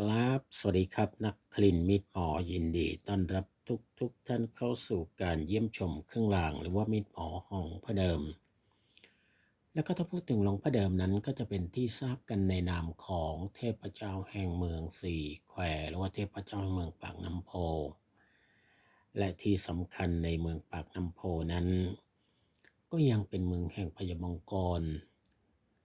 ครับ สวัสดีครับ นักคลินมิตรหมอยินดีต้อนรับทุกทุกท่านเข้าสู่การเยี่ยมชมเครื่องราง หรือว่ามิตรหมอของพระเดิม แล้วก็ถ้าพูดถึงหลวงพ่อเดิมนั้นก็จะเป็นที่ทราบกันในนามของเทพเจ้าแห่งเมืองสี่แควหรือว่าเทพเจ้าแห่งเมืองปากน้ำโพ และที่สำคัญในเมืองปากน้ำโพนั้น ก็ยังเป็นเมืองแห่งพญามงกร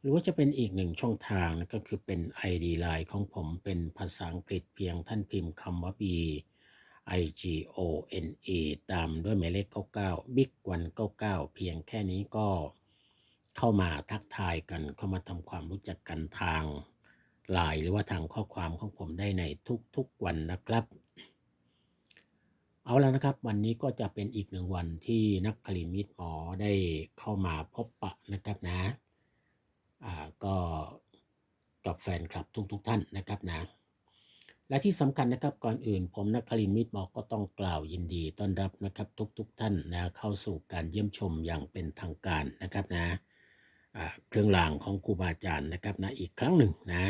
หรือว่าจะเป็นอีกหนึ่งช่องทางนะก็คือเป็น ID Line ของผมเป็นภาษาอังกฤษเพียงท่านพิมพ์คำว่า B I G O N E ตามด้วยหมายเลข 99 Big วัน99 เพียงแค่นี้ก็เข้ามาทักทายกัน เข้ามาทำความรู้จักกันทางไลน์หรือว่าทางข้อความของผมได้ในทุกๆวันนะครับ เอาแล้วนะครับ วันนี้ก็จะเป็นอีกหนึ่งวันที่นักคลิมิตหมอได้เข้ามาพบปะนะครับนะ ก็กับแฟนคลับทุกๆทท่านนะครับนะ และที่สำคัญนะครับก่อนอื่น ผมนักคลินมิตรบอกก็ต้องกล่าวยินดีต้อนรับนะครับทุกๆทท่านนะเข้าสู่การเยี่ยมชมอย่างเป็นทางการนะครับนะเครื่องรางของครูบาอาจารย์นะครับนะอีกครั้งหนึ่งนะ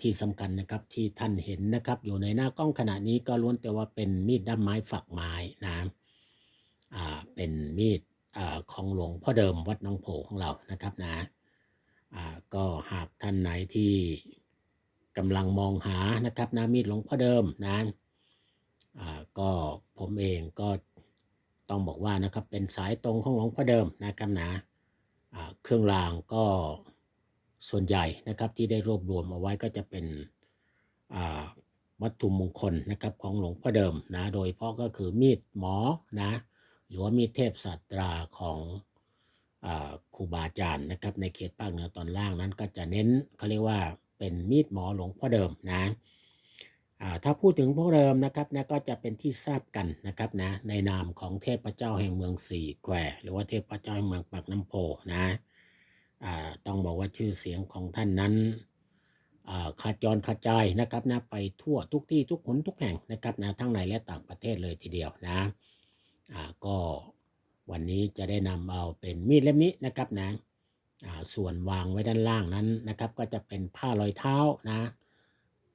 ที่สำคัญนะครับที่ท่านเห็นนะครับ อยู่ในหน้ากล้องขณะนี้ก็ล้วนแต่ว่าเป็นมีดด้ามไม้ฝักไม้นะเป็นมีดอของหลวงพ่อเดิมวัดน้องโพของเรานะครับนะ ก็หากท่านไหนที่กำลังมองหานะครับนะมีดหลวงพ่อเดิมนะก็ผมเองก็ต้องบอกว่านะครับเป็นสายตรงของหลวงพ่อเดิมนะครับนะเครื่องรางก็ส่วนใหญ่นะครับที่ได้รวบรวมเอาไว้ก็จะเป็นวัตถุมงคลนะครับของหลวงพ่อเดิมนะโดยเฉพาะก็คือมีดหมอนะหรือว่ามีดเทพศาสตราของ ครูบาอาจารย์นะครับในเขตภาคเหนือตอนล่างนั้นก็จะเน้นเขาเรียกว่าเป็นมีดหมอหลวงพ่อเดิมนะถ้าพูดถึงพ่อเดิมนะครับนะก็จะเป็นที่ทราบกันนะครับนะในนามของเทพเจ้าแห่งเมืองสี่แควหรือว่าเทพเจ้าแห่งเมืองปากน้ำโพนะต้องบอกว่าชื่อเสียงของท่านนั้นขาจรขาจายนะครับนะไปทั่วทุกที่ทุกคนทุกแห่งนะครับนะทั้งในและต่างประเทศเลยทีเดียวนะก็ วันนี้จะได้นำเอาเป็นมีดเล่มนี้นะครับนะอ่าส่วนวางไว้ด้านล่างนั้นนะครับ ก็จะเป็นผ้ารอยเท้านะ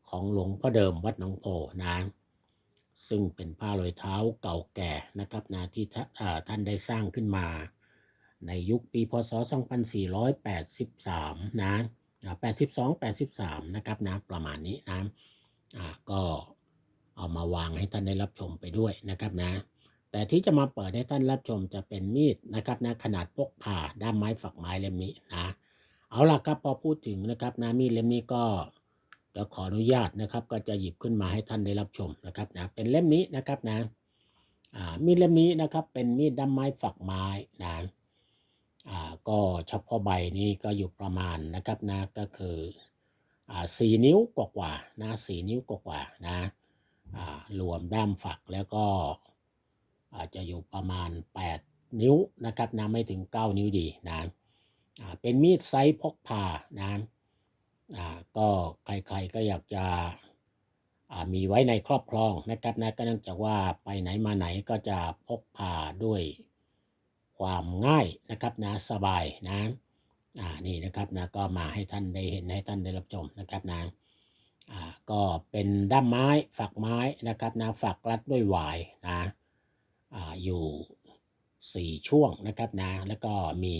ของหลวงพ่อเดิมวัดหนองโพนะ ซึ่งเป็นผ้ารอยเท้าเก่าแก่นะครับนะที่ท่านได้สร้างขึ้นมา ในยุคปีพศ 2483 นะอ่า82 83 นะครับนะประมาณนี้นะก็เอามาวางให้ท่านได้รับชมไปด้วยนะครับนะ แต่ที่จะมาเปิดให้ท่านรับชมจะเป็นมีดนะครับนะขนาดพกผ่าด้ามไม้ฝักไม้เล่มนี้นะเอาล่ะครับพอพูดถึงนะครับนะมีดเล่มนี้ก็เดี๋ยวขออนุญาตนะครับ ก็จะหยิบขึ้นมาให้ท่านได้รับชมนะครับนะเป็นเล่มนี้นะครับนะมีดเล่มนี้นะครับเป็นมีดด้ามไม้ฝักไม้นะก็เฉพาะใบนี้ก็อยู่ประมาณนะครับนะก็คือสี่นิ้วกว่าๆนะสี่นิ้วกว่าๆนะรวมด้ามฝักแล้วก็ อาจจะอยู่ประมาณ 8 นิ้วนะครับนะไม่ถึง 9 นิ้วดีนะอ่าเป็นมีดไซส์พกพานะอ่าก็ใครๆก็อยากจะมีไว้ในครอบครองนะครับนะก็เนื่องจากว่าไปไหนมาไหนก็จะพกพาด้วยความง่ายนะครับนะสบายนะอ่านี่นะครับนะก็มาให้ท่านได้เห็นให้ท่านได้รับชมนะครับนะอ่าก็เป็นด้ามไม้ฝักไม้นะครับนะฝักรัดด้วยหวายนะ อยู่ 4 ช่วงนะครับนะแล้วก็มี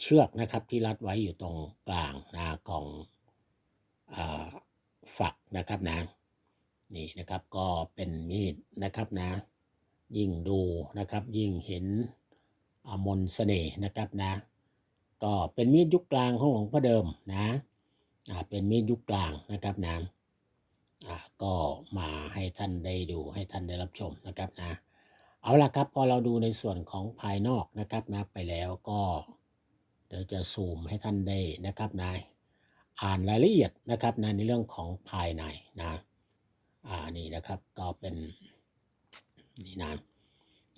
เชือกนะครับที่รัดไว้อยู่ตรงกลางนะของฝักนะครับนะนี่นะครับก็เป็นมีดนะครับนะ ยิ่งดูนะครับยิ่งเห็นอมนต์เสน่ห์นะครับนะ ก็เป็นมีดยุคกลางของหลวงพ่อเดิมนะเป็นมีดยุคกลางนะครับนะก็มาให้ท่านได้ดูให้ท่านได้รับชมนะครับนะ เอาล่ะครับพอเราดูในส่วนของภายนอกนะครับนะไปแล้วก็เดี๋ยวจะซูมให้ท่านได้นะครับนะอ่านรายละเอียดนะครับนะในเรื่องของภายในนะอ่านี่นะครับก็เป็นนี่นะ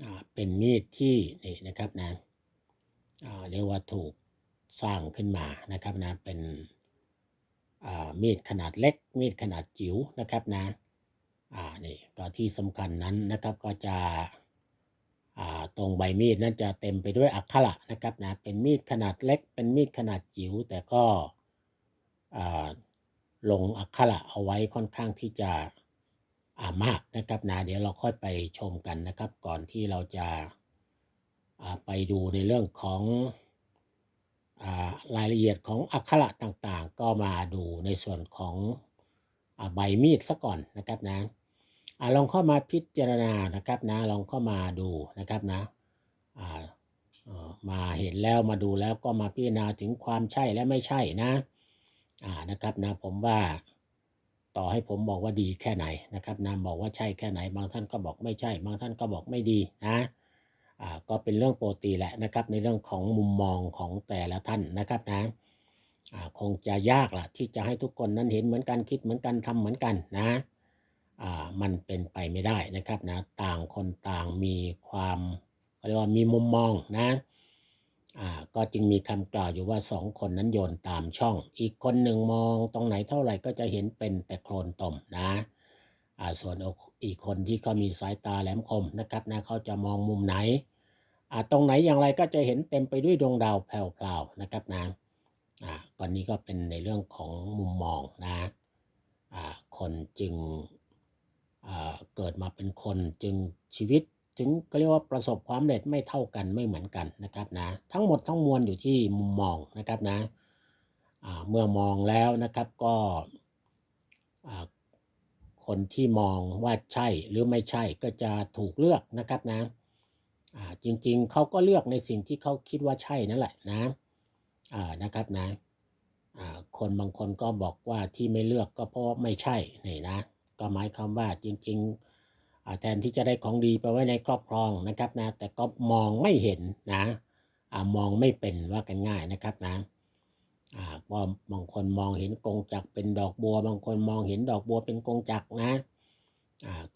อ่าเป็นมีดที่นี่นะครับนะอ่าเรียกว่าถูกสร้างขึ้นมานะครับนะเป็นอ่ามีดขนาดเล็ก มีดขนาดจิ๋วนะครับนะอ่านี่ก็ที่สำคัญนั้นนะครับก็จะ ตรงใบมีดนั้นจะเต็มไปด้วยอักขระนะครับนะเป็นมีดขนาดเล็ก เป็นมีดขนาดจิ๋วแต่ก็ลงอักขระเอาไว้ค่อนข้างที่จะามากนะครับนะเดี๋ยวเราค่อยไปชมกันนะครับ ก่อนที่เราจะาไปดูในเรื่องของอารายละเอียดของอักขระต่างๆ ก็มาดูในส่วนของอใบมีดซะก่อนนะครับนะ อ่าลองเข้ามาพิจารณานะครับนะลองเข้ามาดูนะครับนะอ่ามาเห็นแล้วมาดูแล้วก็มาพิจารณาถึงความใช่และไม่ใช่นะอ่านะครับนะผมว่าต่อให้ผมบอกว่าดีแค่ไหนนะครับนะบอกว่าใช่แค่ไหน บางท่านก็บอกไม่ใช่ บางท่านก็บอกไม่ดีนะอ่าก็เป็นเรื่องปกติแหละนะครับ ในเรื่องของมุมมองของแต่ละท่านนะครับนะอ่าคงจะยากละที่จะให้ทุกคนนั้นเห็นเหมือนกันคิดเหมือนกันทำเหมือนกันนะ มันเป็นไปไม่ได้นะครับนะต่างคนต่างมีความเขาเรียกว่ามีมุมมองนะก็จึงมีคำกล่าวอยู่ว่าสองคนนั้นโยนตามช่อง อีกคนหนึ่งมองตรงไหนเท่าไหร่ก็จะเห็นเป็นแต่โคลนตมนะส่วนอีกคนที่เขามีสายตาแหลมคมนะครับนะเขาจะมองมุมไหนตรงไหนอย่างไรก็จะเห็นเต็มไปด้วยดวงดาวแผ่วๆนะครับนะอ่าก่อนนี้ก็เป็นในเรื่องของมุมมองนะคนจึง เกิดมาเป็นคนจึงชีวิตจึงก็เรียกว่าประสบความสำเร็จไม่เท่ากันไม่เหมือนกันนะครับนะทั้งหมดทั้งมวลอยู่ที่มุมมองนะครับนะเมื่อมองแล้วนะครับก็คนที่มองว่าใช่หรือไม่ใช่ก็จะถูกเลือกนะครับนะจริงๆเขาก็เลือกในสิ่งที่เขาคิดว่าใช่นั่นแหละนะนะครับนะคนบางคนก็บอกว่าที่ไม่เลือกก็เพราะไม่ใช่นี่นะ ก็หมายความว่าจริงๆแทนที่จะได้ของดีไปไว้ในครอบครองนะครับนะแต่ก็มองไม่เห็นนะอมองไม่เป็นว่ากันง่ายนะครับนะอ่าว่าบางคนมองเห็นกงจักเป็นดอกบัว บางคนมองเห็นดอกบัวเป็นกงจักนะ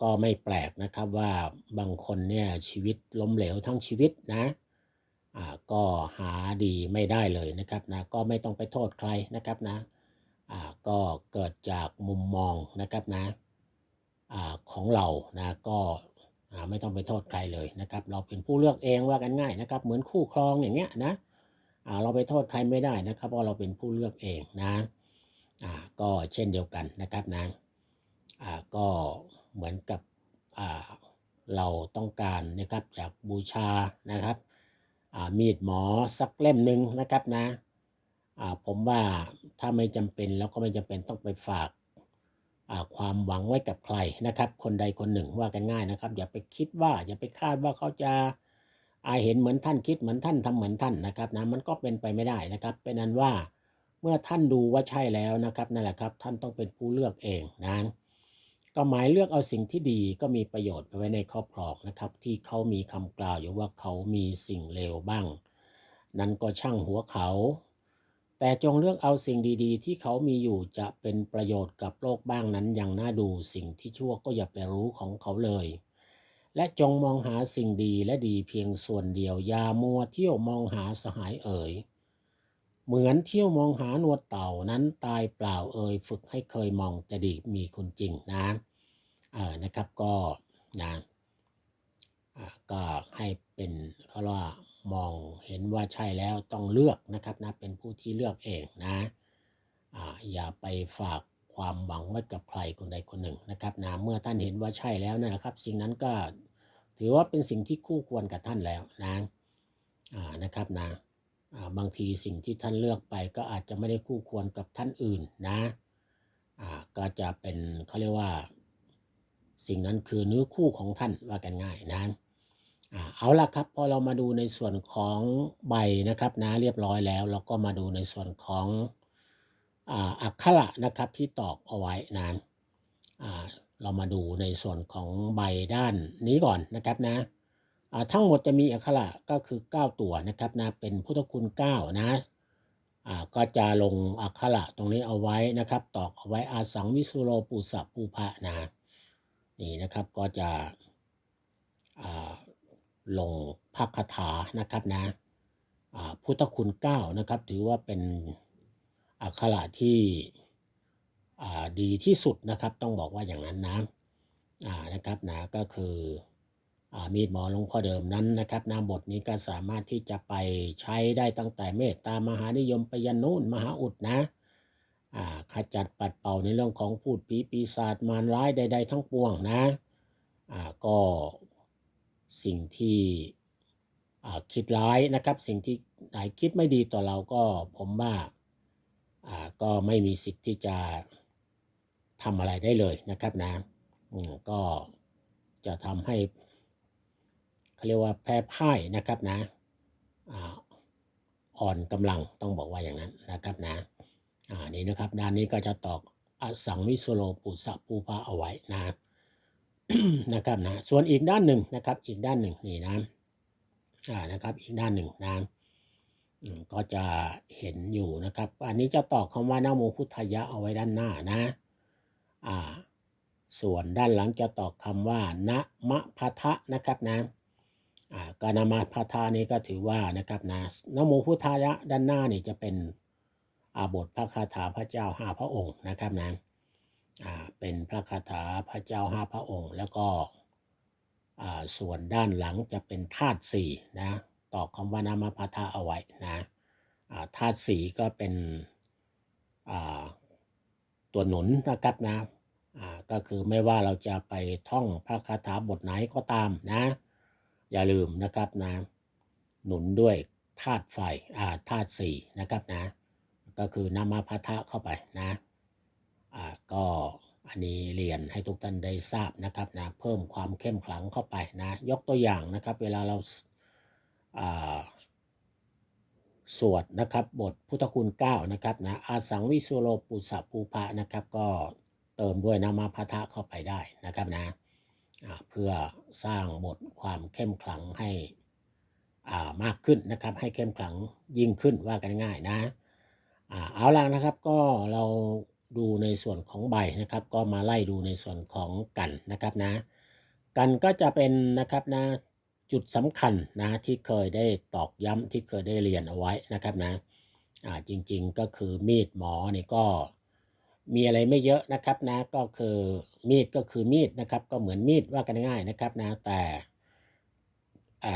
ก็ไม่แปลกนะครับว่าบางคนเนี่ยชีวิตล้มเหลวทั้งชีวิตนะก็หาดีไม่ได้เลยนะครับนะก็ไม่ต้องไปโทษใครนะครับนะก็เกิดจากมุมมองนะครับนะ อของเรานะก็ไม่ต้องไปโทษใครเลยนะครับ เราเป็นผู้เลือกเองว่ากันง่ายนะครับ เหมือนคู่ครองอย่างเงี้ยนะเราไปโทษใครไม่ได้นะครับ เพราะเราเป็นผู้เลือกเองนะก็เช่นเดียวกันนะครับนะก็เหมือนกับเราต้องการนะครับจากบูชานะครับมีดหมอสักเล่มหนึ่งนะครับนะผมว่าถ้าไม่จำเป็นแล้วก็ไม่จำเป็นต้องไปฝาก ความหวังไว้กับใครนะครับ คนใดคนหนึ่งว่ากันง่ายนะครับ อย่าไปคิดว่าอย่าไปคาดว่าเขาจะอาเห็นเหมือนท่านคิดเหมือนท่านทำเหมือนท่านนะครับนะมันก็เป็นไปไม่ได้นะครับ เป็นนั้นว่าเมื่อท่านดูว่าใช่แล้วนะครับนั่นแหละครับท่านต้องเป็นผู้เลือกเองนะก็หมายเลือกเอาสิ่งที่ดีก็มีประโยชน์ไปไว้ในครอบครองนะครับ ที่เขามีคำกล่าวอยู่ว่าเขามีสิ่งเลวบ้าง นั้นก็ช่างหัวเขา แต่จงเลือกเอาสิ่งดีๆ ที่เขามีอยู่จะเป็นประโยชน์กับโลกบ้างนั้นอยังน่าดูสิ่งที่ชั่วก็อย่าไปรู้ของเขาเลย และจงมองหาสิ่งดีและดีเพียงส่วนเดียวอย่ามัวเที่ยวมองหาสหายเอ่ยเหมือนเที่ยวมองหาหนวดเต่านั้นตายเปล่าเอ่ยฝึกให้เคยมองแต่ดีมีคุณจริงนะเออนะครับก็นะก็ให้เป็นเขาเรียกว่า มองเห็นว่าใช่แล้วต้องเลือกนะครับนะเป็นผู้ที่เลือกเองนะอ่าอย่าไปฝากความหวังไว้กับใครคนใดคนหนึ่งนะครับนะเมื่อท่านเห็นว่าใช่แล้วนั่นแหละครับ สิ่งนั้นก็ถือว่าเป็นสิ่งที่คู่ควรกับท่านแล้วนะนะครับนะบางทีสิ่งที่ท่านเลือกไปก็อาจจะไม่ได้คู่ควรกับท่านอื่นนะก็จะเป็นเขาเรียกว่า สิ่งนั้นคือเนื้อคู่ของท่านว่ากันง่ายนะ เอาละครับพอเรามาดูในส่วนของใบนะครับนะเรียบร้อยแล้วเราก็มาดูในส่วนของอักขระนะครับที่ตอกเอาไว้นะเรามาดูในส่วนของใบด้านนี้ก่อนนะครับนะทั้งหมดจะมีอักขระก็คือ 9 ตัวนะครับนะเป็นพุทธคุณ9นะก็จะลงอักขระตรงนี้เอาไว้นะครับ ตอกเอาไว้อาสังวิสุโรปุสะปูพะนะนี่นะครับก็จะ ลงพระคาถานะครับนะพุทธคุณเก้านะครับถือว่าเป็นอักขระที่ดีที่สุดนะครับต้องบอกว่าอย่างนั้นนะนะครับนะก็คืออมีดหมอหลวงพ่อเดิมนั้นนะครับนาบทนี้ก็สามารถที่จะไปใช้ได้ตั้งแต่เมตตามหานิยมไปยันโน้นมหาอุดนะขจัดปัดเป่าในเรื่องของพูดผีปีศาจมารร้ายใด ๆ ทั้งปวงนะก็ สิ่งที่คิดร้ายนะครับ สิ่งที่ไหนคิดไม่ดีต่อเราก็ผมว่าก็ไม่มีสิทธิ์ที่จะทำอะไรได้เลยนะครับนะก็จะทำให้เขาเรียกว่าแพ้พ่ายนะครับนะอ่อ่อนกำลังต้องบอกว่าอย่างนั้นนะครับนะอ่านี่นะครับด้านนี้ก็จะตอกอสังวิโสโลปุสะปูพาเอาไว้นะ นะครับนะส่วนอีกด้านหนึ่งนะครับ อีกด้านหนึ่งนี่นะอ่านะครับ อีกด้านหนึ่งนะก็จะเห็นอยู่นะครับ อันนี้จะตอกคำว่านะโมพุทธยะเอาไว้ด้านหน้านะอ่าส่วนด้านหลังจะตอกคำว่านะมะพะทะนะครับนะอ่าก็นะมะพะทะนี้ก็ถือว่านะครับนะนโมพุทธายะด้านหน้านี่จะเป็นอาบทพระคาถาพระเจ้าห้าพระองค์นะครับนะ เป็นพระคาถาพระเจ้าห้าพระองค์ แล้วก็ส่วนด้านหลังจะเป็นธาตุสี่นะตอกคำว่านามาพาทาเอาไว้นะธาตุสี่ก็เป็นตัวหนุนนะครับนะก็คือไม่ว่าเราจะไปท่องพระคาถาบทไหนก็ตามนะ อย่าลืมนะครับนะหนุนด้วยธาตุไฟธาตุสี่นะครับนะก็คือนามาพาทะเข้าไปนะ ก็อันนี้เรียนให้ทุกท่านได้ทราบนะครับนะเพิ่มความเข้มขลังเข้าไปนะยกตัวอย่างนะครับ เวลาเราอ่าสวดนะครับบทพุทธคุณ9นะครับนะอาสังวิสุโลปุสสะภูพะนะครับ ก็เติมด้วยนามาพะทะเข้าไปได้นะครับนะเพื่อสร้างบทความเข้มขลังให้อ่ามากขึ้นนะครับ ให้เข้มขลังยิ่งขึ้นว่ากันง่ายนะอ่าเอาละนะครับก็เรา ดูในส่วนของใบนะครับ ก็มาไล่ดูในส่วนของกันนะครับนะ กันก็จะเป็นนะครับนะจุดสำคัญนะที่เคยได้ตอกย้ำที่เคยได้เรียนเอาไว้นะครับนะอ่าจริงๆก็คือมีดหมอนี่ก็มีอะไรไม่เยอะนะครับนะก็คือมีดก็คือมีดนะครับ ก็เหมือนมีดว่ากันง่ายๆนะครับนะแต่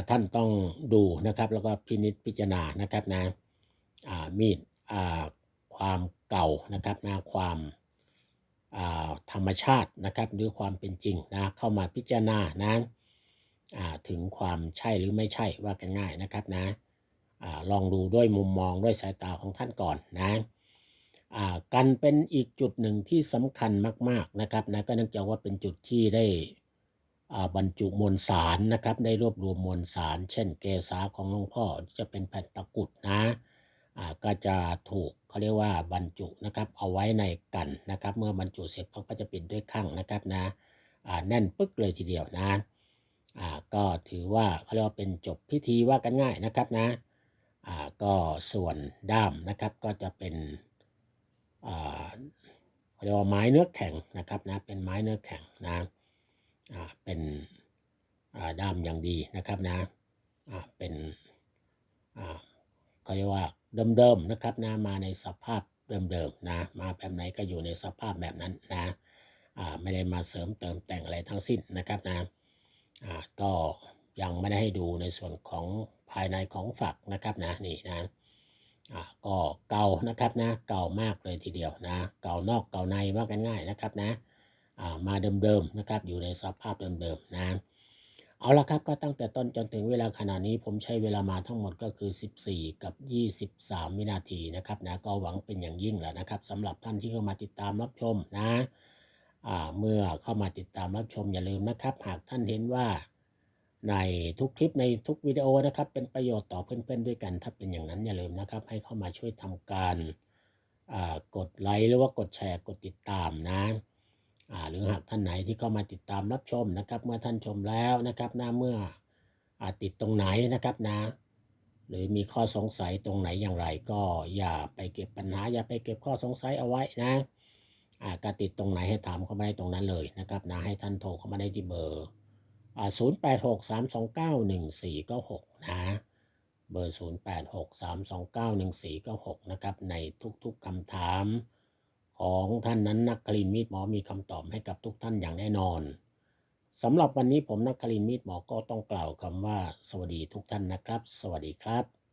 ท่านต้องดูนะครับแล้วก็พินิจพิจารณานะครับนะมีดอ่า ความเก่านะครับนะความาธรรมชาตินะครับหรือความเป็นจริงนะเข้ามาพิจารณานะถึงความใช่หรือไม่ใช่ว่ากันง่ายนะครับนะอลองดูด้วยมุมมองด้วยสายตาของท่านก่อนนะอ่ากันเป็นอีกจุดหนึ่งที่สำคัญมาก ๆนะครับนะก็เนื่องจากว่าเป็นจุดที่ได้บรรจุมวลสารนะครับได้รวบรวมมวลสาร เช่น เกษาของหลวงพ่อจะเป็นแผ่นตะกุดนะ ก็จะถูกเขาเรียกว่าบรรจุนะครับเอาไว้ในกันนะครับ เมื่อบรรจุเสร็จก็จะปิดด้วยข้างนะครับนะแน่นปึ๊กเลยทีเดียวนะก็ถือว่าเขาเรียกว่าเป็นจบพิธีว่ากันง่ายนะครับนะก็ส่วนด้ามนะครับก็จะเป็นเขาเรียกว่าไม้เนื้อแข็งนะครับนะเป็นไม้เนื้อแข็งนะเป็นด้ามอย่างดีนะครับนะเป็นอ่าเรียกว่า เดิมๆนะครับนะมาในสภาพเดิมๆนะมาแบบไหนก็อยู่ในสภาพแบบนั้นนะอ่าไม่ได้มาเสริมเติมแต่งอะไรทั้งสิ้นนะครับนะอ่าก็ยังไม่ได้ให้ดูในส่วนของภายในของฝักนะครับนะนี่นะอ่าก็เก่านะครับนะเก่ามากเลยทีเดียวนะเก่านอกเก่าในว่ากันง่ายนะครับนะอ่ามาเดิมๆนะครับอยู่ในสภาพเดิมๆนะ เอาละครับก็ตั้งแต่ต้นจนถึงเวลาขณะนี้ผมใช้เวลามาทั้งหมดก็คือ 14 กับ 23 วินาทีนะครับนะก็หวังเป็นอย่างยิ่งแหละนะครับสำหรับท่านที่เข้ามาติดตามรับชมนะเมื่อเข้ามาติดตามรับชมอย่าลืมนะครับ หากท่านเห็นว่าในทุกคลิปในทุกวิดีโอนะครับ เป็นประโยชน์ต่อเพื่อนๆด้วยกัน ถ้าเป็นอย่างนั้นอย่าลืมนะครับ ให้เข้ามาช่วยทำการกดไลค์หรือว่ากดแชร์กดติดตามนะ หรือหากท่านไหนที่เข้ามาติดตามรับชมนะครับ เมื่อท่านชมแล้วนะครับนะเมื่ออติดตรงไหนนะครับนะ หรือมีข้อสงสัยตรงไหนอย่างไร ก็อย่าไปเก็บปัญหา อย่าไปเก็บข้อสงสัยเอาไว้นะอ่าก็ติดตรงไหนให้ถามเข้ามาได้ตรงนั้นเลยนะครับนะให้ท่านโทรเข้ามาได้ที่เบอร์อ่าศูนย์แปดหกสามสองเก้าหนึ่งสี่เก้าหกนะเบอร์ศูนย์แปดหกสามสองเก้าหนึ่งสี่เก้าหกนะครับ ในทุกๆคำถาม ของท่านนั้นนักคลินมีดหมอมีคำตอบให้กับทุกท่านอย่างแน่นอนสำหรับวันนี้ผมนักคลินมีดหมอก็ต้องกล่าวคำว่า สวัสดีทุกท่านนะครับ สวัสดีครับ